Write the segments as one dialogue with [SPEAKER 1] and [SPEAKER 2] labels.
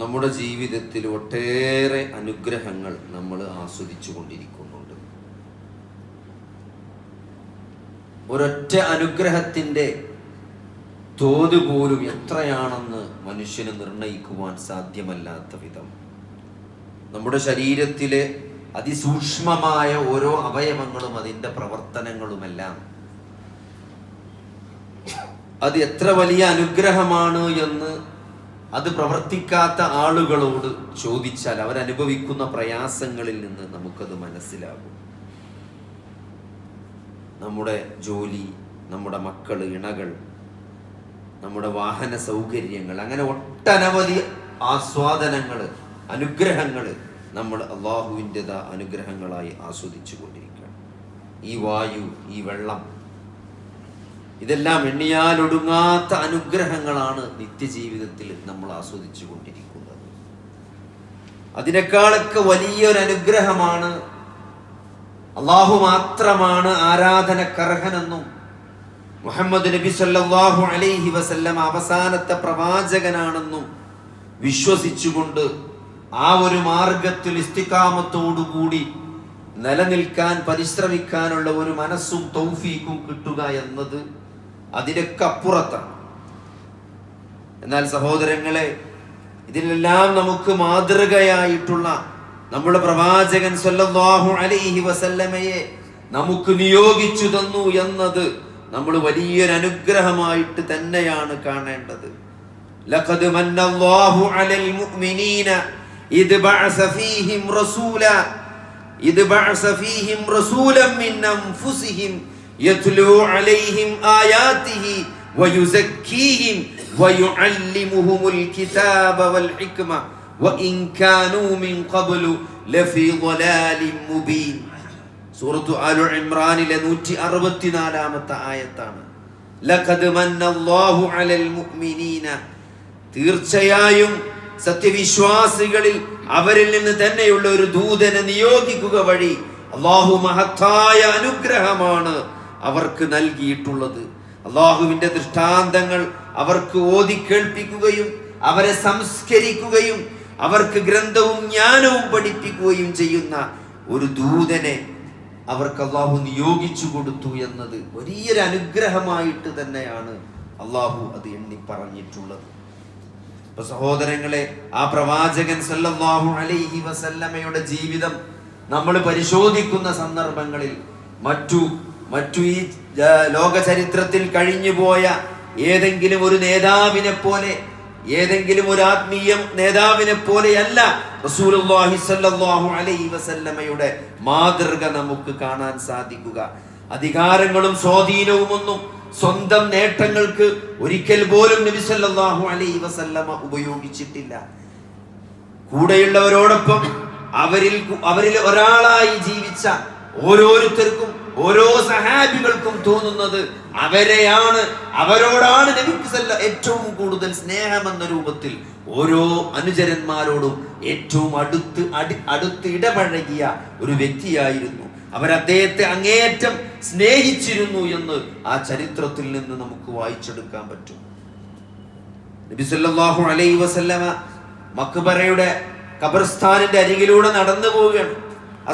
[SPEAKER 1] നമ്മുടെ ജീവിതത്തിൽ ഒട്ടേറെ അനുഗ്രഹങ്ങൾ നമ്മൾ ആസ്വദിച്ചു കൊണ്ടിരിക്കുന്നുണ്ട് ഒരൊറ്റ അനുഗ്രഹത്തിൻ്റെ തോത് പോലും എത്രയാണെന്ന് മനുഷ്യന് നിർണയിക്കുവാൻ സാധ്യമല്ലാത്ത വിധം നമ്മുടെ ശരീരത്തിലെ അതിസൂക്ഷ്മമായ ഓരോ അവയവങ്ങളും അതിൻ്റെ പ്രവർത്തനങ്ങളുമെല്ലാം അത് എത്ര വലിയ അനുഗ്രഹമാണ് എന്ന് അത് പ്രവർത്തിക്കാത്ത ആളുകളോട് ചോദിച്ചാൽ അവരനുഭവിക്കുന്ന പ്രയാസങ്ങളിൽ നിന്ന് നമുക്കത് മനസ്സിലാകും നമ്മുടെ ജോലി നമ്മുടെ മക്കൾ ഇണകൾ നമ്മുടെ വാഹന സൗകര്യങ്ങൾ അങ്ങനെ ഒട്ടനവധി ആസ്വാദനങ്ങൾ അനുഗ്രഹങ്ങൾ നമ്മൾ അള്ളാഹുവിൻ്റെതാ അനുഗ്രഹങ്ങളായി ആസ്വദിച്ചു കൊണ്ടിരിക്കുകയാണ് ഈ വായു ഈ വെള്ളം ഇതെല്ലാം ഒടുങ്ങാത്ത അനുഗ്രഹങ്ങളാണ് നിത്യജീവിതത്തിൽ നമ്മൾ ആസ്വദിച്ചു കൊണ്ടിരിക്കുന്നത് അതിനേക്കാളൊക്കെ വലിയൊരു അനുഗ്രഹമാണ് അള്ളാഹു മാത്രമാണ് ആരാധനക്കർഹനെന്നും മുഹമ്മദ് നബി സല്ലാഹു അലൈഹി വസല്ലം അവസാനത്തെ പ്രവാചകനാണെന്നും വിശ്വസിച്ചുകൊണ്ട് ആ ഒരു മാർഗത്തിൽ ഇസ്തിക്കാമത്തോടുകൂടി നിലനിൽക്കാൻ പരിശ്രമിക്കാനുള്ള ഒരു മനസ്സും തൗഫീക്കും കിട്ടുക എന്നത് അതിനൊക്കെ അപ്പുറത്താണ് എന്നാൽ സഹോദരങ്ങളെ ഇതിലെല്ലാം നമുക്ക് മാതൃകയായിട്ടുള്ള നമ്മുടെ പ്രവാചകൻ സല്ലല്ലാഹു അലൈഹി വസല്ലമയെ നമുക്ക് നിയോഗിച്ചു തന്നു എന്നത് നമ്മൾ വലിയൊരു അനുഗ്രഹമായിട്ട് തന്നെയാണ് കാണേണ്ടത് ലഖദ് മന്നല്ലാഹു അലൽ മുഅ്മിനീന ഇദ് ബഅസ ഫീഹിം റസൂല ഇദ് ബഅസ ഫീഹിം റസൂലൻ മിൻ അൻഫുസിഹിം സൂറത്തു ആയത്താണ് ലഖദ് മന്നല്ലാഹു അലൽ മുഅ്മിനീന തീർച്ചയായും സത്യവിശ്വാസികളിൽ അവരിൽ നിന്ന് തന്നെയുള്ള ഒരു ദൂതനെ നിയോഗിക്കുക വഴി അള്ളാഹു മഹത്തായ അനുഗ്രഹമാണ് അവർക്ക് നൽകിയിട്ടുള്ളത് അള്ളാഹുവിൻ്റെ ദൃഷ്ടാന്തങ്ങൾ അവർക്ക് ഓതി കേൾപ്പിക്കുകയും അവരെ സംസ്കരിക്കുകയും അവർക്ക് ഗ്രന്ഥവും ജ്ഞാനവും പഠിപ്പിക്കുകയും ചെയ്യുന്ന ഒരു ദൂതനെ അവർക്ക് അള്ളാഹു നിയോഗിച്ചു കൊടുത്തു എന്നത് വലിയൊരു അനുഗ്രഹമായിട്ട് തന്നെയാണ് അള്ളാഹു അത് എണ്ണി പറഞ്ഞിട്ടുള്ളത് ഇപ്പൊ സഹോദരങ്ങളെ ആ പ്രവാചകൻ സല്ലാഹു അലൈഹി വസല്ലമയുടെ ജീവിതം നമ്മൾ പരിശോധിക്കുന്ന സന്ദർഭങ്ങളിൽ മറ്റു മറ്റു ഈ ലോക ചരിത്രത്തിൽ കഴിഞ്ഞുപോയ ഏതെങ്കിലും ഒരു നേതാവിനെ പോലെ ഏതെങ്കിലും ഒരു ആത്മീയ നേതാവിനെ പോലെയല്ല റസൂലുള്ളാഹി അലൈഹി വസല്ലമയുടെ മാതൃക നമുക്ക് കാണാൻ സാധിക്കുക അധികാരങ്ങളും സ്വാധീനവും ഒന്നും സ്വന്തം നേട്ടങ്ങൾക്ക് ഒരിക്കൽ പോലും നബി സല്ലല്ലാഹു അലൈഹി വസല്ലമ ഉപയോഗിച്ചിട്ടില്ല കൂടെയുള്ളവരോടൊപ്പം അവരിൽ അവരിൽ ഒരാളായി ജീവിച്ച ഓരോരുത്തർക്കും ഓരോ സഹാബികൾക്കും തോന്നുന്നത് അവരെയാണ് അവരോടാണ് നബിക്കുസല്ല ഏറ്റവും കൂടുതൽ സ്നേഹമെന്ന രൂപത്തിൽ ഓരോ അനുചരന്മാരോടും ഏറ്റവും അടുത്ത് അടി അടുത്ത് ഇടപഴകിയ ഒരു വ്യക്തിയായിരുന്നു അവരദ്ദേഹത്തെ അങ്ങേയറ്റം സ്നേഹിച്ചിരുന്നു എന്ന് ആ ചരിത്രത്തിൽ നിന്ന് നമുക്ക് വായിച്ചെടുക്കാൻ പറ്റും നബിസല്ലാഹു അലൈ വസല്ലമ മക്ബറയുടെ കബർസ്ഥാനിന്റെ അരികിലൂടെ നടന്നു പോവുകയാണ്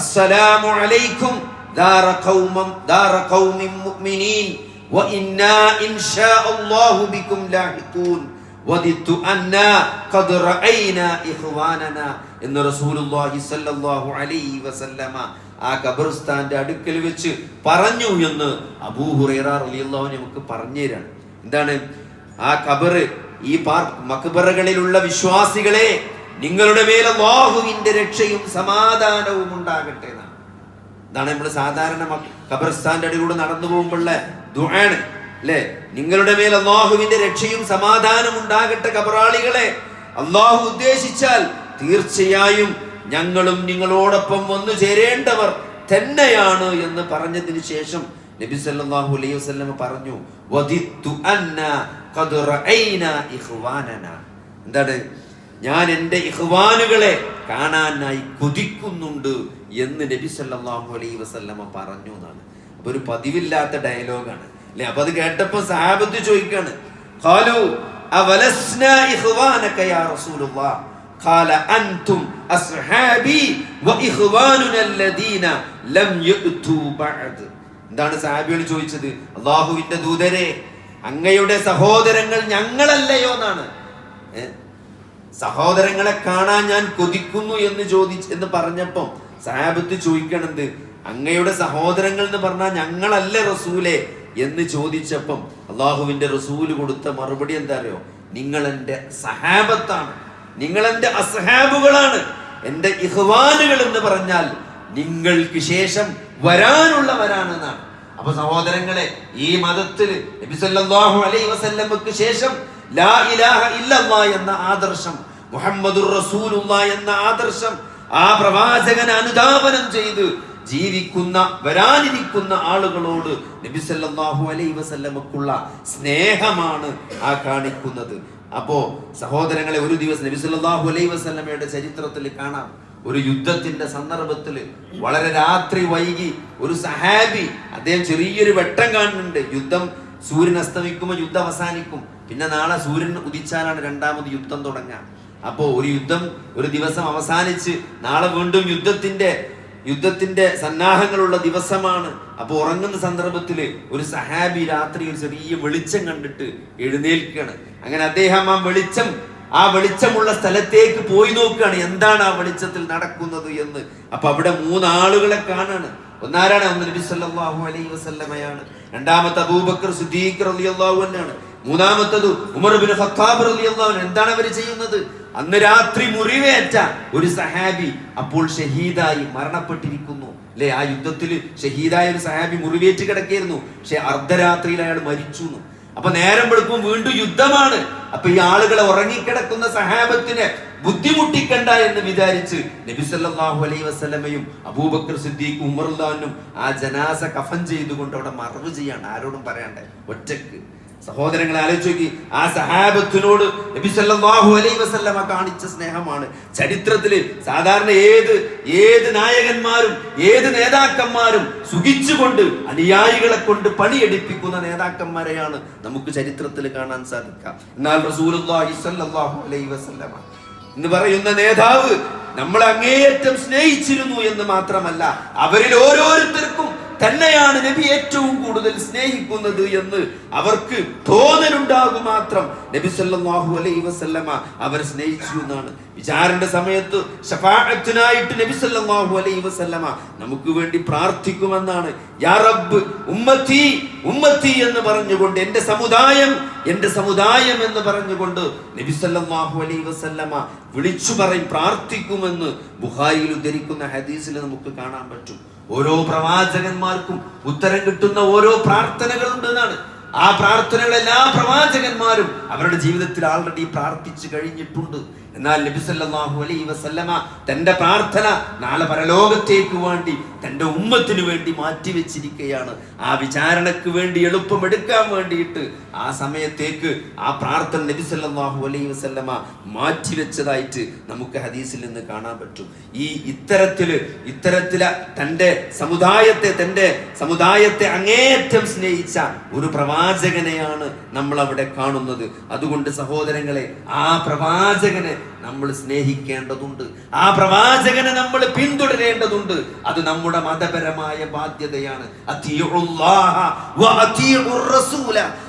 [SPEAKER 1] അസ്സലാമു അലൈക്കും دار قوم دار قوم مؤمنين وإنا إن شاء الله بكم لاحقون وددت أنا قد رأينا إخواننا എന്ന് റസൂലുള്ളാഹി സ്വല്ലല്ലാഹു അലൈഹി വസല്ലമ ആ ഖബർസ്ഥാന്റെ അടുക്കൽ വെച്ച് പറഞ്ഞു എന്ന് അബൂ ഹുറൈറ റളിയല്ലാഹു നമുക്ക് പറഞ്ഞു തരാണ് എന്താണ് ആ ഖബർ ഈ മക്ബറകളിലുള്ള വിശ്വാസികളെ നിങ്ങളുടെ മേൽ അല്ലാഹുവിന്റെ രക്ഷയും സമാധാനവും ഉണ്ടാകട്ടെ അതാണ് നമ്മൾ സാധാരണ ഖബർസ്ഥാന്റെ അടിയിലൂടെ നടന്നു പോകുമ്പോഴുള്ള ദുആണ് അല്ലേ നിങ്ങളുടെ മേൽ അള്ളാഹുവിന്റെ രക്ഷയും സമാധാനവും ഉണ്ടാകട്ടെ കബറാളികളെ അള്ളാഹു ഉദ്ദേശിച്ചാൽ തീർച്ചയായും ഞങ്ങളും നിങ്ങളോടൊപ്പം വന്നു ചേരേണ്ടവർ തന്നെയാണ് എന്ന് പറഞ്ഞതിന് ശേഷം നബി സല്ലല്ലാഹു അലൈഹി വസല്ലം പറഞ്ഞു വദിത്തു അന്ന ഖദ് റഅയ്ന ഇഖ്വാനന എന്താണ് ഞാൻ എൻ്റെ ഇഖ്വാനുകളെ കാണാനായി കൊതിക്കുന്നുണ്ട് എന്ന് നബി സല്ലാഹു അലൈ വസല്ലമ പറഞ്ഞു എന്നാണ് അപ്പൊ ഒരു പതിവില്ലാത്ത ഡയലോഗാണ് അല്ലെ അപ്പൊ അത് കേട്ടപ്പോ സാബത്ത് ചോദിക്കാണ് ഖാലു അവലസ്ന ഇഖ്വാനക യാ റസൂലുള്ളാഹ് ഖാല അൻതും അസ്ഹാബി വഇഖ്വാനുന അല്ലദീന ലം യുഅ്തു ബഅദ് എന്താണ് സഹാബികൾ ചോദിച്ചത് അള്ളാഹുവിന്റെ ദൂതരെ അങ്ങയുടെ സഹോദരങ്ങൾ ഞങ്ങളല്ലയോ എന്നാണ് സഹോദരങ്ങളെ കാണാൻ ഞാൻ കൊതിക്കുന്നു എന്ന് ചോദിച്ച് എന്ന് പറഞ്ഞപ്പം സഹാബത്ത് ചോദിക്കണത് അങ്ങയുടെ സഹോദരങ്ങൾ എന്ന് പറഞ്ഞാൽ ഞങ്ങളല്ല റസൂലെ എന്ന് ചോദിച്ചപ്പം അള്ളാഹുവിന്റെ റസൂല് കൊടുത്ത മറുപടി എന്താ അറിയോ നിങ്ങൾ എൻ്റെ സഹാബത്താണ് നിങ്ങൾ എൻ്റെ അസഹാബുകളാണ് എൻ്റെ ഇഹ്വാനുകൾ എന്ന് പറഞ്ഞാൽ നിങ്ങൾക്ക് ശേഷം വരാനുള്ളവരാണെന്നാണ് അപ്പൊ സഹോദരങ്ങളെ ഈ മതത്തിൽ നബിസല്ലാഹു വസല്ലമക്ക് ശേഷം ലാ ഇലാഹ ഇല്ലല്ലാ എന്ന ആദർശം മുഹമ്മദുർ റസൂലുള്ള എന്ന ആദർശം ആ പ്രവാചകൻ അനുദാപനം ചെയ്ത് ജീവിക്കുന്ന വരാനിരിക്കുന്ന ആളുകളോട് നബി അലൈ വസല്ലമക്കുള്ള സ്നേഹമാണ് ആ കാണിക്കുന്നത് അപ്പോ സഹോദരങ്ങളെ ഒരു ദിവസം നബി അലൈ വസല്ലമയുടെ ചരിത്രത്തിൽ കാണാം ഒരു യുദ്ധത്തിന്റെ സന്ദർഭത്തിൽ വളരെ രാത്രി വൈകി ഒരു സഹാബി അദ്ദേഹം ചെറിയൊരു വെട്ടം കാണുന്നുണ്ട് യുദ്ധം സൂര്യൻ അസ്തമിക്കുമ്പോൾ യുദ്ധം അവസാനിക്കും പിന്നെ നാളെ സൂര്യൻ ഉദിച്ചാലാണ് രണ്ടാമത് യുദ്ധം തുടങ്ങുക അപ്പോൾ ഒരു യുദ്ധം ഒരു ദിവസം അവസാനിച്ച് നാളെ വീണ്ടും യുദ്ധത്തിന്റെ യുദ്ധത്തിന്റെ സന്നാഹങ്ങളുള്ള ദിവസമാണ് അപ്പോൾ ഉറങ്ങുന്ന സന്ദർഭത്തിൽ ഒരു സഹാബി രാത്രി ഒരു ചെറിയ വെളിച്ചം കണ്ടിട്ട് എഴുന്നേൽക്കുകയാണ് അങ്ങനെ അദ്ദേഹം ആ വെളിച്ചം ആ വെളിച്ചമുള്ള സ്ഥലത്തേക്ക് പോയി നോക്കുകയാണ് എന്താണ് ആ വെളിച്ചത്തിൽ നടക്കുന്നത് എന്ന് അപ്പൊ അവിടെ മൂന്നാളുകളെ കാണാണ് ഒന്നാരാണ് ഒന്ന് നബി സല്ലാഹു അലൈഹി വസല്ലമയാണ് രണ്ടാമത്തെ അബൂബക്കർ സുദ്ദീഖ് റളിയല്ലാഹു തന്നെയാണ് മൂന്നാമത്തത് ഉമർബിൻ ഖത്താബ് റളിയല്ലാഹു എന്താണ് അവർ ചെയ്യുന്നത് അന്ന് രാത്രി മുറിവേറ്റ ഒരു സഹാബി അപ്പോൾ ഷഹീദായി മരണപ്പെട്ടിരിക്കുന്നു അല്ലെ ആ യുദ്ധത്തിൽ ഷഹീദായ ഒരു സഹാബി മുറിവേറ്റ് കിടക്കായിരുന്നു പക്ഷെ അർദ്ധരാത്രിയിൽ അയാൾ മരിച്ചു അപ്പൊ നേരം വെളുപ്പം വീണ്ടും യുദ്ധമാണ് അപ്പൊ ഈ ആളുകളെ ഉറങ്ങിക്കിടക്കുന്ന സഹാബത്തിനെ ബുദ്ധിമുട്ടിക്കണ്ട എന്ന് വിചാരിച്ച് നബി സല്ലല്ലാഹു അലൈഹി വസല്ലമയും അബൂബക്കർ സിദ്ദീഖ് ഉമർലാനും ആ ജനാസ കഫൻ ചെയ്തുകൊണ്ട് അവിടെ മറവ് ചെയ്യാണ് ആരോടും പറയാണ്ടേ ഒറ്റക്ക് സഹോദരങ്ങളെ ആലോചിക്കി ആ സഹാബത്തിനോട് വസല്ലമ കാണിച്ച സ്നേഹമാണ് ചരിത്രത്തിൽ സാധാരണ ഏത് ഏത് നായകന്മാരും ഏത് നേതാക്കന്മാരും സുഖിച്ചുകൊണ്ട് അനുയായികളെ കൊണ്ട് പണിയെടുപ്പിക്കുന്ന നേതാക്കന്മാരെയാണ് നമുക്ക് ചരിത്രത്തിൽ കാണാൻ സാധിക്കുക എന്നാൽ റസൂലുള്ളാഹി സല്ലല്ലാഹു വസല്ലമ എന്ന് പറയുന്ന നേതാവ് നമ്മൾ അങ്ങേയറ്റം സ്നേഹിച്ചിരുന്നു എന്ന് മാത്രമല്ല അവരിൽ ഓരോരുത്തർക്കും തന്നെയാണ് നബി ഏറ്റവും കൂടുതൽ സ്നേഹിക്കുന്നത് എന്ന് അവർക്ക് തോന്നലുണ്ടാകും മാത്രം നബി സല്ലാഹു അലൈ വസല്ലമ അവരെ സ്നേഹിച്ചു എന്നാണ് വിചാരന്റെ സമയത്ത് ഷഫാഅത്തിനായിട്ട് നബി സല്ലാഹു അലൈ വസല്ലമ നമുക്ക് വേണ്ടി പ്രാർത്ഥിക്കുമെന്നാണ് യാ റബ്ബ് ഉമ്മത്തി ഉമ്മത്തി എന്ന് പറഞ്ഞുകൊണ്ട് എൻ്റെ സമുദായം എൻ്റെ സമുദായം എന്ന് പറഞ്ഞുകൊണ്ട് നബി സല്ലല്ലാഹു അലൈഹി വസല്ലമ വിളിച്ചു പറയും പ്രാർത്ഥിക്കുമെന്ന് ബുഖാരിയിൽ ഉദ്ധരിക്കുന്ന ഹദീസിൽ നമുക്ക് കാണാൻ പറ്റും ഓരോ പ്രവാചകന്മാർക്കും ഉത്തരം കിട്ടുന്ന ഓരോ പ്രാർത്ഥനകളുണ്ട് എന്നാണ് ആ പ്രാർത്ഥനകൾ എല്ലാ പ്രവാചകന്മാരും അവരുടെ ജീവിതത്തിൽ ആൾറെഡി പ്രാർത്ഥിച്ചു കഴിഞ്ഞിട്ടുണ്ട് എന്നാൽ സല്ലല്ലാഹു അലൈ വസല്ലമ തന്റെ പ്രാർത്ഥന നാളെ പരലോകത്തേക്ക് വേണ്ടി തന്റെ ഉമ്മത്തിനു വേണ്ടി മാറ്റിവെച്ചിരിക്കുകയാണ് ആ വിചാരണക്ക് വേണ്ടി എളുപ്പം എടുക്കാൻ വേണ്ടിയിട്ട് ആ സമയത്തേക്ക് ആ പ്രാർത്ഥന നബി സല്ലല്ലാഹു അലൈ വസല്ലമ മാറ്റിവെച്ചതായിട്ട് നമുക്ക് ഹദീസിൽ നിന്ന് കാണാൻ പറ്റും ഈ ഇത്തരത്തിൽ ഇത്തരത്തില തന്റെ സമുദായത്തെ തന്റെ സമുദായത്തെ അങ്ങേയറ്റം സ്നേഹിച്ച ഒരു പ്രവാചകനെയാണ് നമ്മൾ അവിടെ കാണുന്നത് അതുകൊണ്ട് സഹോദരങ്ങളെ ആ പ്രവാചകനെ നമ്മൾ സ്നേഹിക്കേണ്ടതുണ്ട് ആ പ്രവാചകനെ നമ്മൾ പിന്തുടരേണ്ടതുണ്ട് അത് നമ്മുടെ മതപരമായ ബാധ്യതയാണ്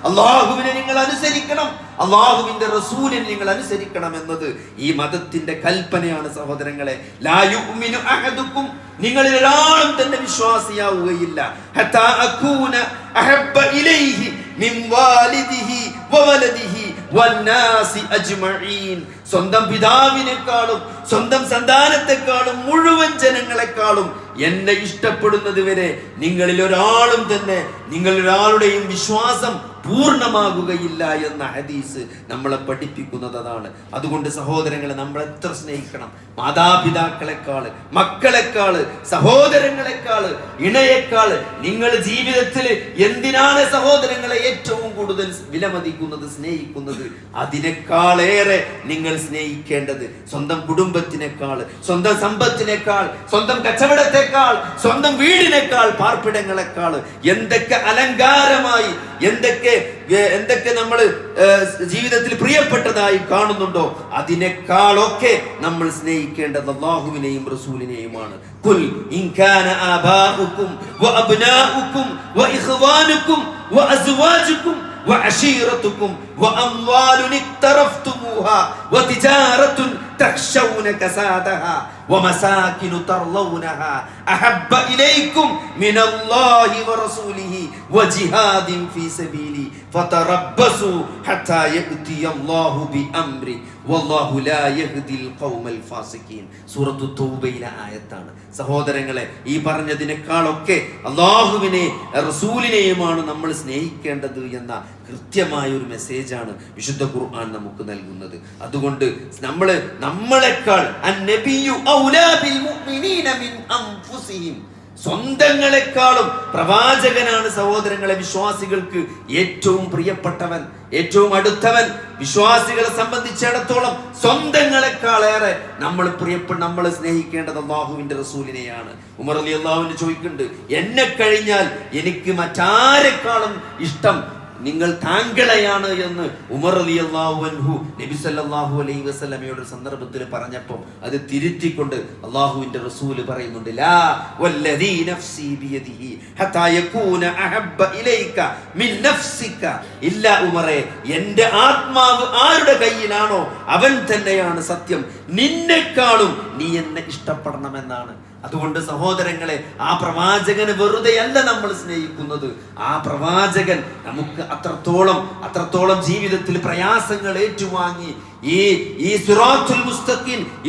[SPEAKER 1] അള്ളാഹുവിനെ നിങ്ങൾ അനുസരിക്കണം അള്ളാഹുവിന്റെ റസൂലിനെ നിങ്ങൾ അനുസരിക്കണം എന്നത് ഈ മതത്തിന്റെ കൽപ്പനയാണ് സഹോദരങ്ങളെ ലായുമിനു അഹദുക്കും നിങ്ങളിൽ ഒരാളും തന്നെ വിശ്വാസിയാവുകയില്ല ഹത്താ അകൂന അഹബ്ബ ഇലൈഹി മിൻ വാലിദിഹി വവലദിഹി സ്വന്തം പിതാവിനെക്കാളും സ്വന്തം സന്താനത്തെക്കാളും മുഴുവൻ ജനങ്ങളെക്കാളും എന്നെ ഇഷ്ടപ്പെടുന്നത് വരെ നിങ്ങളിൽ ഒരാളും തന്നെ നിങ്ങളൊരാളുടെയും വിശ്വാസം പൂർണ്ണമാകുകയില്ല എന്ന ഹദീസ് നമ്മളെ പഠിപ്പിക്കുന്നത് അതാണ് അതുകൊണ്ട് സഹോദരങ്ങളെ നമ്മൾ എത്ര സ്നേഹിക്കണം മാതാപിതാക്കളെക്കാൾ മക്കളെക്കാൾ സഹോദരങ്ങളെക്കാൾ ഇണയേക്കാൾ നിങ്ങൾ ജീവിതത്തിൽ എന്തിനാണ് സഹോദരങ്ങളെ ഏറ്റവും കൂടുതൽ വിലമതിക്കുന്നത് സ്നേഹിക്കുന്നത് അതിനേക്കാളേറെ നിങ്ങൾ സ്നേഹിക്കേണ്ടത് സ്വന്തം കുടുംബത്തിനേക്കാൾ സ്വന്തം സമ്പത്തിനേക്കാൾ സ്വന്തം കച്ചവടത്തെക്കാൾ സ്വന്തം വീടിനേക്കാൾ പാർപ്പിടങ്ങളെക്കാൾ എന്തൊക്കെ അലങ്കാരമായി എന്തൊക്കെ എന്തൊക്കെ നമ്മൾ ജീവിതത്തിൽ പ്രിയപ്പെട്ടതായി കാണുന്നുണ്ടോ അതിനേക്കാളൊക്കെ നമ്മൾ സ്നേഹിക്കേണ്ടത് അള്ളാഹുവിനെയും റസൂലിനെയുമാണ് കുൽ ഇൻകാന ആബാഉക്കും വഅബ്നാഉക്കും വഇഖ്വാനുക്കും വഅസ്വാജുക്കും وأموال اقترفتموها وتجارة تخشون كسادها ومساكن ترلونها أحب إليكم من الله ورسوله وجهاد في سبيله فتربصوا حتى يأتي الله بأمره والله لا يهدي القوم الفاسقين സൂറത്തു തൗബയിലെ ആയത്താണ് സഹോദരങ്ങളെ ഈ പറഞ്ഞതിനേക്കാളൊക്കെ അള്ളാഹുവിനെ റസൂലിനെയുമാണ് നമ്മൾ സ്നേഹിക്കേണ്ടത് എന്ന കൃത്യമായ ഒരു ആണ് വിശുദ്ധ ഖുർആൻ നമുക്ക് നൽകുന്നത് അതുകൊണ്ട് നമ്മൾ നമ്മളെക്കാൾ അ നബിയു സ്വന്തങ്ങളെക്കാളും പ്രവാചകനാണ് സഹോദരങ്ങളെ വിശ്വാസികൾക്ക് ഏറ്റവും പ്രിയപ്പെട്ടവൻ ഏറ്റവും അടുത്തവൻ വിശ്വാസികളെ സംബന്ധിച്ചിടത്തോളം സ്വന്തങ്ങളെക്കാളേറെ നമ്മൾ പ്രിയപ്പെട്ട നമ്മൾ സ്നേഹിക്കേണ്ടത് അള്ളാഹുവിന്റെ റസൂലിനെയാണ് ഉമർ അലി അള്ളാഹുവിന് ചോദിക്കുന്നുണ്ട് എന്നെ കഴിഞ്ഞാൽ എനിക്ക് മറ്റാരെക്കാളും ഇഷ്ടം നിങ്ങൾ താങ്കളെയാണ് എന്ന് ഉമർ അലി അള്ളാഹു നബി സല്ലാഹു അലൈഹി വസ്ലമയുടെ സന്ദർഭത്തിൽ പറഞ്ഞപ്പോൾ അത് തിരുത്തിക്കൊണ്ട് അള്ളാഹുവിന്റെ റസൂല് പറയുന്നുണ്ട് ഇല്ല ഉമറെ എന്റെ ആത്മാവ് ആരുടെ കയ്യിലാണോ അവൻ തന്നെയാണ് സത്യം നിന്നെക്കാളും നീ എന്നെ ഇഷ്ടപ്പെടണമെന്നാണ് അതുകൊണ്ട് സഹോദരങ്ങളെ ആ പ്രവാചകന് വെറുതെയല്ല നമ്മൾ സ്നേഹിക്കുന്നത് ആ പ്രവാചകൻ നമുക്ക് അത്രത്തോളം അത്രത്തോളം ജീവിതത്തിൽ പ്രയാസങ്ങൾ ഏറ്റുവാങ്ങി ഈ ഈ സിറാത്തുൽ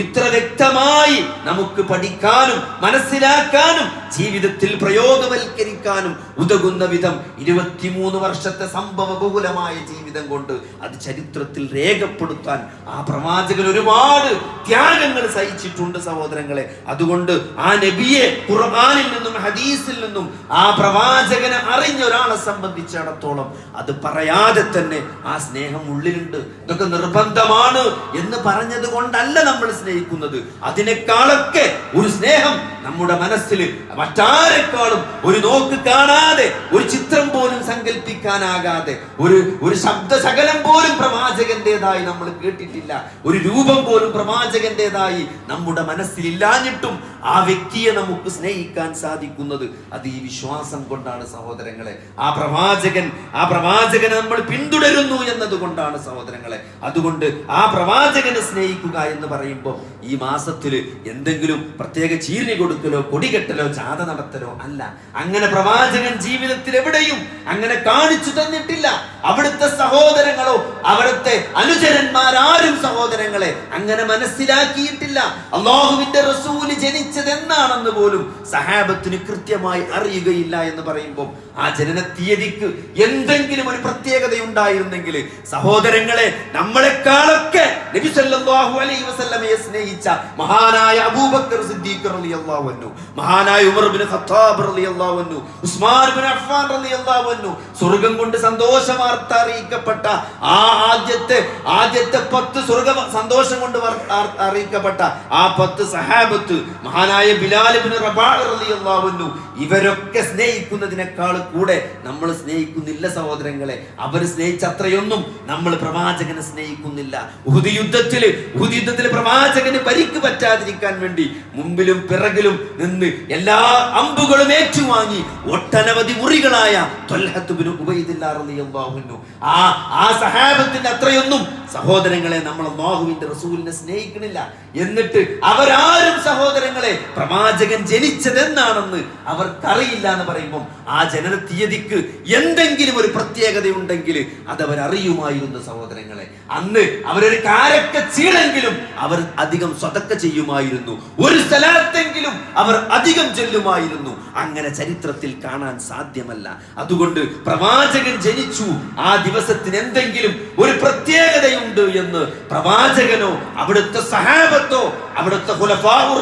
[SPEAKER 1] ഇത്ര വ്യക്തമായി നമുക്ക് പഠിക്കാനും മനസ്സിലാക്കാനും ജീവിതത്തിൽ പ്രയോഗവൽക്കരിക്കാനും ഉതകുന്ന വിധം ഇരുപത്തിമൂന്ന് വർഷത്തെ സംഭവ ബഹുലമായ ജീവിതം കൊണ്ട് അത് ചരിത്രത്തിൽ രേഖപ്പെടുത്താൻ ആ പ്രവാചകൻ ഒരുപാട് ത്യാഗങ്ങൾ സഹിച്ചിട്ടുണ്ട് സഹോദരങ്ങളെ അതുകൊണ്ട് ആ നബിയെ ഖുർആനിൽ നിന്നും ഹദീസിൽ നിന്നും ആ പ്രവാചകനെ അറിഞ്ഞ ഒരാളെ സംബന്ധിച്ചിടത്തോളം അത് പറയാതെ തന്നെ ആ സ്നേഹം ഉള്ളിലുണ്ട് ഇതൊക്കെ നിർബന്ധമാണ് ആണ് എന്ന് പറഞ്ഞത് കൊണ്ടല്ല നമ്മൾ സ്നേഹിക്കുന്നത് അതിനേക്കാളൊക്കെ ഒരു സ്നേഹം നമ്മുടെ മനസ്സിൽ മറ്റാരെക്കാളും ഒരു നോക്ക് കാണാതെ ഒരു ചിത്രം പോലും സങ്കല്പിക്കാനാകാതെ ഒരു ഒരു ശബ്ദശകലം പോലും പ്രവാചകന്റേതായി നമ്മൾ കേട്ടിട്ടില്ല ഒരു രൂപം പോലും പ്രവാചകന്റേതായി നമ്മുടെ മനസ്സിൽ ഇല്ലാഞ്ഞിട്ടും ആ വ്യക്തിയെ നമുക്ക് സ്നേഹിക്കാൻ സാധിക്കുന്നത് അത് ഈ വിശ്വാസം കൊണ്ടാണ് സഹോദരങ്ങളെ ആ പ്രവാചകൻ ആ പ്രവാചകനെ നമ്മൾ പിന്തുടരുന്നു എന്നതുകൊണ്ടാണ് സഹോദരങ്ങളെ അതുകൊണ്ട് ആ പ്രവാചകനെ സ്നേഹിക്കുക എന്ന് പറയുമ്പോൾ ഈ മാസത്തിൽ എന്തെങ്കിലും പ്രത്യേക ചീരണി കൊടുക്കലോ കൊടികെട്ടലോ ജാഥ നടത്തലോ അല്ല അങ്ങനെ പ്രവാചകൻ ജീവിതത്തിൽ എവിടെയും അങ്ങനെ കാണിച്ചു തന്നിട്ടില്ല അവിടുത്തെ സഹോദരങ്ങളോ അവിടുത്തെ അനുചരന്മാരാരും സഹോദരങ്ങളെ അങ്ങനെ മനസ്സിലാക്കിയിട്ടില്ല അള്ളാഹുവിന്റെ റസൂല് ജനിച്ചത് എന്നാണെന്ന് പോലും സഹാബത്തിന് കൃത്യമായി അറിയുകയില്ല എന്ന് പറയുമ്പോൾ ആ ജനന തീയതിക്ക് എന്തെങ്കിലും ഒരു പ്രത്യേകതയുണ്ടായിരുന്നെങ്കിൽ സഹോദരങ്ങളെ നമ്മളെക്കാളും അതൊക്കെ നബി സല്ലല്ലാഹു അലൈഹി വസല്ലമയെ സ്നേഹിച്ച മഹാനായ അബൂബക്കർ സിദ്ദീഖ് റളിയല്ലാഹു അൻഹു മഹാനായ ഉമർ ഇബ്നു ഖത്താബ് റളിയല്ലാഹു അൻഹു ഉസ്മാൻ ഇബ്നു അഫ്ഫാൻ റളിയല്ലാഹു അൻഹു സ്വർഗ്ഗം കൊണ്ട് സന്തോഷ അറിയിക്കപ്പെട്ട ആ ആദ്യത്തെ ആദ്യത്തെ പത്ത് സ്വർഗ സന്തോഷം കൊണ്ട് അറിയിക്കപ്പെട്ട ആ പത്ത് സഹാബത്ത് മഹാനായ ബിലാൽ ഇബ്നു റബാഹ് റളിയല്ലാഹു അൻഹു ഇവരൊക്കെ സ്നേഹിക്കുന്നതിനേക്കാൾ കൂടെ നമ്മൾ സ്നേഹിക്കുന്നില്ല സഹോദരങ്ങളെ അവർ സ്നേഹിച്ച അത്രയൊന്നും നമ്മൾ പ്രവാചകനെ സ്നേഹിക്കുന്നില്ല ഉഹുദി യുദ്ധത്തിൽ പ്രവാചകന് പരിക്ക് പറ്റാതിരിക്കാൻ വേണ്ടി മുമ്പിലും പിറകിലും നിന്ന് എല്ലാ അമ്പുകളും ഏറ്റുവാങ്ങി ഒട്ടനവധി മുറികളായ ആ ആ സഹാബത്തിന്റെ അത്രയൊന്നും സഹോദരങ്ങളെ നമ്മൾ അള്ളാഹുവിന്റെ റസൂലിനെ സ്നേഹിക്കണില്ല എന്നിട്ട് അവരാരും സഹോദരങ്ങളെ പ്രവാചകൻ ജനിച്ചതെന്നാണെന്ന് അവർക്കറിയില്ല എന്ന് പറയുമ്പം ആ ജനന തീയതിക്ക് എന്തെങ്കിലും ഒരു പ്രത്യേകതയുണ്ടെങ്കിൽ അത് അവരറിയുമായിരുന്നു സഹോദരങ്ങളെ അന്ന് അവർ അവരൊരു കാരൊക്കെ ചീടെങ്കിലും അവർ അധികം സ്വതക്ക ചെയ്യുമായിരുന്നു ഒരു സ്ഥലത്തെങ്കിലും അവർ അധികം ചെല്ലുമായിരുന്നു അങ്ങനെ ചരിത്രത്തിൽ കാണാൻ സാധ്യമല്ല അതുകൊണ്ട് പ്രവാചകൻ ജനിച്ചു ആ ദിവസത്തിന് എന്തെങ്കിലും ഒരു പ്രത്യേകതയുണ്ട് എന്ന് പ്രവാചകനോ അവിടുത്തെ സഹാബത്തോ അവിടുത്തെ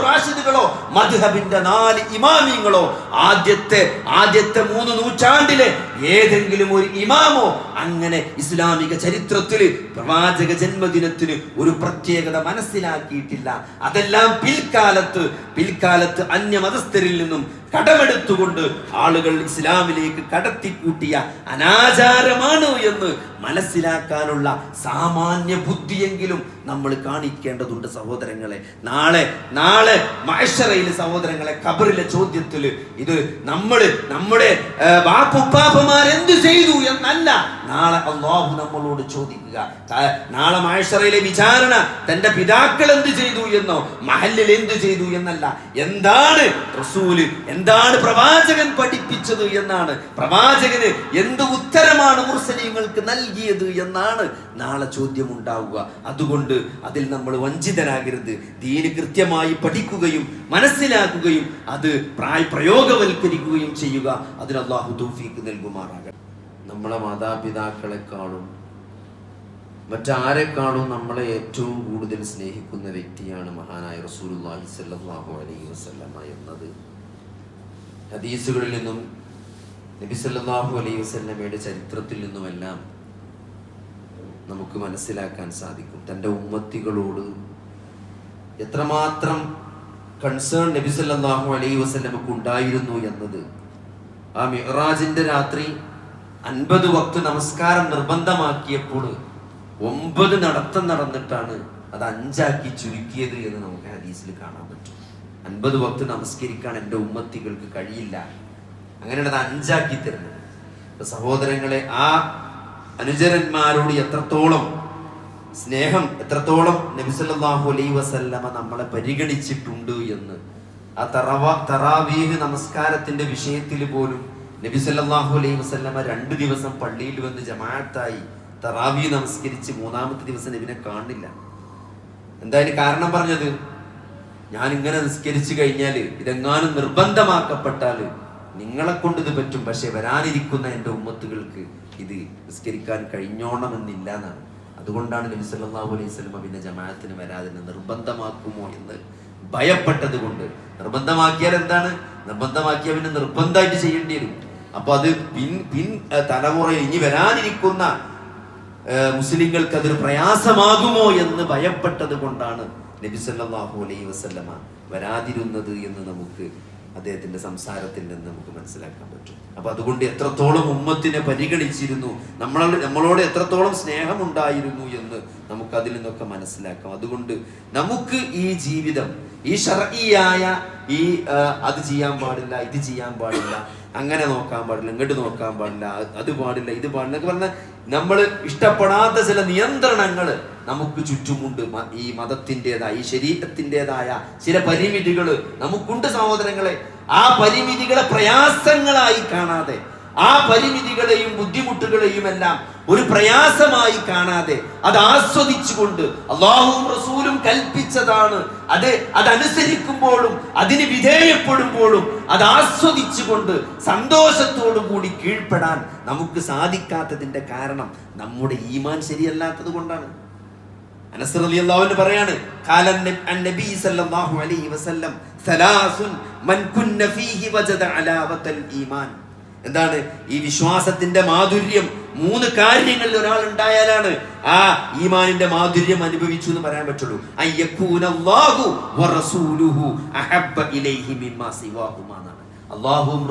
[SPEAKER 1] റാഷിദുകളോ മധുഹബിന്റെ നാല് ഇമാമിങ്ങളോ ആദ്യത്തെ ആദ്യത്തെ മൂന്ന് നൂറ്റാണ്ടിലെ ഏതെങ്കിലും ഒരു ഇമാമോ അങ്ങനെ ഇസ്ലാമിക ചരിത്രത്തിൽ പ്രവാചക ജന്മദിനത്തിന് ഒരു പ്രത്യേകത മനസ്സിലാക്കിയിട്ടില്ല അതെല്ലാം പിൽക്കാലത്ത് പിൽക്കാലത്ത് അന്യമതസ്ഥരിൽ നിന്നും കടമെടുത്തുകൊണ്ട് ആളുകൾ ഇസ്ലാമിലേക്ക് കടത്തിക്കൂട്ടിയ അനാചാരമാണ് എന്ന് മനസ്സിലാക്കാനുള്ള സാമാന്യ ബുദ്ധിയെങ്കിലും നമ്മൾ കാണിക്കേണ്ടതുണ്ട് സഹോദരങ്ങളെ നാളെ നാളെ മഹേശ്വരയിൽ സഹോദരങ്ങളെ കബറിലെ ചോദ്യത്തിൽ ഇത് നമ്മൾ നമ്മുടെ ബാപ്പുപ്പാപ്പമാരെന്ത് ചെയ്തു എന്നല്ല നാളെ അള്ളാഹു നമ്മളോട് ചോദിക്കുക നാളെ മഹേശ്വരയിലെ വിചാരണ തന്റെ പിതാക്കൾ എന്ത് ചെയ്തു എന്നോ മഹല്ലിൽ എന്ത് ചെയ്തു എന്നല്ല എന്താണ് റസൂല് എന്താണ് പ്രവാചകൻ പഠിപ്പിച്ചത് എന്നാണ് പ്രവാചകന് എന്ത് ഉത്തരമാണ് മുർസലീങ്ങൾക്ക് നൽകിയത് എന്നാണ് നാളെ ചോദ്യം ഉണ്ടാവുക അതുകൊണ്ട് അതിൽ നമ്മൾ വഞ്ചിതരാകരുത് ദീന് കൃത്യമായി പഠിക്കുകയും മനസ്സിലാക്കുകയും അത് പ്രായ പ്രയോഗവൽക്കരിക്കുകയും ചെയ്യുക അതിന് അള്ളാഹു തൗഫീക്ക് നൽകുമാറാകണം നമ്മളെ മാതാപിതാക്കളെക്കാളും മറ്റാരെക്കാളും നമ്മളെ ഏറ്റവും കൂടുതൽ സ്നേഹിക്കുന്ന വ്യക്തിയാണ് മഹാനായ റസൂലുള്ളാഹി സ്വല്ലല്ലാഹു അലൈഹി വസല്ലമ എന്നത് ഹദീസുകളിൽ നിന്നും നബി സല്ലല്ലാഹു അലൈഹി വസല്ലമയുടെ ചരിത്രത്തിൽ നിന്നുമെല്ലാം നമുക്ക് മനസ്സിലാക്കാൻ സാധിക്കും തൻ്റെ ഉമ്മത്തികളോട് എത്രമാത്രം കൺസേൺ നബി സല്ലാഹു അലൈ നമുക്ക് ഉണ്ടായിരുന്നു എന്നത് ആ മിഹ്റാജിൻ്റെ രാത്രി അൻപത് വക്ത് നമസ്കാരം നിർബന്ധമാക്കിയപ്പോൾ ഒമ്പത് നടത്തം നടന്നിട്ടാണ് അത് അഞ്ചാക്കി ചുരുക്കിയത് എന്ന് നമുക്ക് ഹദീസിൽ കാണാൻ പറ്റും അൻപത് വക്ത് നമസ്കരിക്കാൻ എൻ്റെ ഉമ്മത്തികൾക്ക് കഴിയില്ല അങ്ങനെയാണ് അത് അഞ്ചാക്കി തരുന്നത് സഹോദരങ്ങളെ ആ അനുചരന്മാരോട് എത്രത്തോളം സ്നേഹം എത്രത്തോളം നബിസല്ലാഹു അലൈ വസല്ലമ നമ്മളെ പരിഗണിച്ചിട്ടുണ്ട് എന്ന് ആ തറവ തറാവീഹ് നമസ്കാരത്തിന്റെ വിഷയത്തിൽ പോലും നബി സല്ലാഹു അലൈ വസ്ലമ രണ്ട് ദിവസം പള്ളിയിൽ വന്ന് ജമാഅത്തായി തറാവി നമസ്കരിച്ച് മൂന്നാമത്തെ ദിവസം നബിനെ കാണില്ല എന്തായാലും കാരണം പറഞ്ഞത് ഞാൻ ഇങ്ങനെ നിസ്കരിച്ചു കഴിഞ്ഞാൽ ഇതെങ്ങാനും നിർബന്ധമാക്കപ്പെട്ടാൽ നിങ്ങളെ കൊണ്ടിത് പറ്റും പക്ഷെ വരാനിരിക്കുന്ന എൻ്റെ ഉമ്മത്തുകൾക്ക് ഇത് നിസ്കരിക്കാൻ കഴിഞ്ഞോണമെന്നില്ല എന്നാണ് അതുകൊണ്ടാണ് നബി സല്ലാഹു അലൈഹി സ്വലമ പിന്നെ ജമാഅത്തിന് വരാതെ നിർബന്ധമാക്കുമോ എന്ന് ഭയപ്പെട്ടത് കൊണ്ട് നിർബന്ധമാക്കിയാൽ എന്താണ് നിർബന്ധമാക്കിയാൽ പിന്നെ നിർബന്ധമായിട്ട് ചെയ്യേണ്ടി വരും അപ്പൊ അത് പിൻ പിൻ തലമുറ ഇനി വരാനിരിക്കുന്ന മുസ്ലിങ്ങൾക്ക് അതൊരു പ്രയാസമാകുമോ എന്ന് ഭയപ്പെട്ടത് കൊണ്ടാണ് നബി സല്ലാഹു അലൈഹി വസ്ലമ വരാതിരുന്നത് എന്ന് നമുക്ക് അദ്ദേഹത്തിൻ്റെ സംസാരത്തിൽ നിന്ന് നമുക്ക് മനസ്സിലാക്കാൻ പറ്റും അപ്പോൾ അതുകൊണ്ട് എത്രത്തോളം ഉമ്മത്തിനെ പരിഗണിച്ചിരുന്നു നമ്മൾ നമ്മളോട് എത്രത്തോളം സ്നേഹമുണ്ടായിരുന്നു എന്ന് നമുക്ക് അതിൽ നിന്നൊക്കെ മനസ്സിലാക്കാം അതുകൊണ്ട് നമുക്ക് ഈ ജീവിതം ഈ ഷർഈയായ ഈ അത് ചെയ്യാൻ പാടില്ല ഇത് ചെയ്യാൻ പാടില്ല അങ്ങനെ നോക്കാൻ പാടില്ല ഇങ്ങോട്ട് നോക്കാൻ പാടില്ല അത് പാടില്ല ഇത് പാടില്ല എന്നൊക്കെ പറഞ്ഞാൽ നമ്മൾ ഇഷ്ടപ്പെടാത്ത ചില നിയന്ത്രണങ്ങൾ നമുക്ക് ചുറ്റുമുണ്ട് ഈ മതത്തിൻ്റെതായ ഈ ശരീരത്തിൻ്റെതായ ചില പരിമിതികൾ നമുക്കുണ്ട് സഹോദരങ്ങളെ ആ പരിമിതികളെ പ്രയാസങ്ങളായി കാണാതെ ആ പരിമിതികളെയും ബുദ്ധിമുട്ടുകളെയും എല്ലാം ഒരു പ്രയാസമായി കാണാതെ അത് ആസ്വദിച്ചുകൊണ്ട് അള്ളാഹുവും റസൂലും കൽപ്പിച്ചതാണ് അത് അതനുസരിക്കുമ്പോഴും അതിന് വിധേയപ്പെടുമ്പോഴും അത് ആസ്വദിച്ചുകൊണ്ട് സന്തോഷത്തോടു കൂടി കീഴ്പ്പെടാൻ നമുക്ക് സാധിക്കാത്തതിൻ്റെ കാരണം നമ്മുടെ ഈമാൻ ശരിയല്ലാത്തത് കൊണ്ടാണ് അനസ് പറയാണ് നബി സല്ലല്ലാഹു അലൈഹി വസല്ലം മൻ കുന്ന ഫീഹി ഈമാൻ എന്താണ് ഈ വിശ്വാസത്തിന്റെ മാധുര്യം മൂന്ന് കാര്യങ്ങളിൽ ഒരാൾ ഉണ്ടായാലാണ് ആ ഈമാനിന്റെ മാധുര്യം അനുഭവിച്ചു എന്ന് പറയാൻ പറ്റുള്ളൂ അള്ളാഹുവും അഹബ്ബ ഇലൈഹി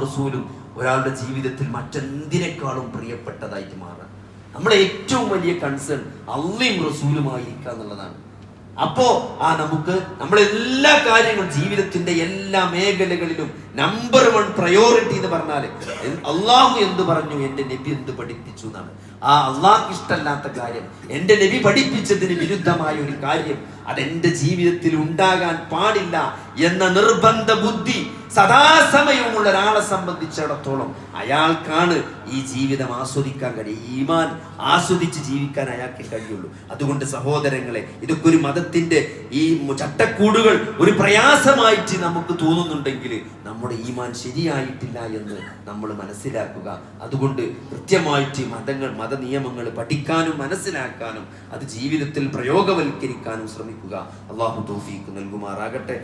[SPEAKER 1] റസൂലും ഒരാളുടെ ജീവിതത്തിൽ മറ്റെന്തിനേക്കാളും പ്രിയപ്പെട്ടതായിട്ട് മാറുക നമ്മുടെ ഏറ്റവും വലിയ കൺസേൺ അള്ളിയും റസൂലുമായിരിക്കുക എന്നുള്ളതാണ് അപ്പോ ആ നമുക്ക് നമ്മളെല്ലാ കാര്യങ്ങളും ജീവിതത്തിന്റെ എല്ലാ മേഖലകളിലും നമ്പർ വൺ പ്രയോറിറ്റി എന്ന് പറഞ്ഞാല് അള്ളാഹു എന്ത് പറഞ്ഞു എന്റെ നബി എന്ത് പഠിപ്പിച്ചു എന്നാണ് ആ അള്ളാഹ് ഇഷ്ടമല്ലാത്ത കാര്യം എൻ്റെ നബി പഠിപ്പിച്ചതിന് വിരുദ്ധമായ ഒരു കാര്യം അതെന്റെ ജീവിതത്തിൽ ഉണ്ടാകാൻ പാടില്ല എന്ന നിർബന്ധ ബുദ്ധി സദാസമയമുള്ള ഒരാളെ സംബന്ധിച്ചിടത്തോളം അയാൾക്കാണ് ഈ ജീവിതം ആസ്വദിക്കാൻ കഴിയും ഈമാൻ ആസ്വദിച്ച് ജീവിക്കാൻ അയാൾക്ക് കഴിയുള്ളൂ അതുകൊണ്ട് സഹോദരങ്ങളെ ഇതൊക്കെ ഒരു മതത്തിന്റെ ഈ ചട്ടക്കൂടുകൾ ഒരു പ്രയാസമായിട്ട് നമുക്ക് തോന്നുന്നുണ്ടെങ്കിൽ നമ്മുടെ ഈമാൻ ശരിയായിട്ടില്ല എന്ന് നമ്മൾ മനസ്സിലാക്കുക അതുകൊണ്ട് കൃത്യമായിട്ട് മതങ്ങൾ മത ഇല്ലാത്ത നിയമങ്ങൾ പഠിക്കാനും മനസ്സിലാക്കാനും അത് ജീവിതത്തിൽ പ്രയോഗവൽക്കരിക്കാനും ശ്രമിക്കുക അള്ളാഹു തോഫീക്ക് നൽകുമാറാകട്ടെ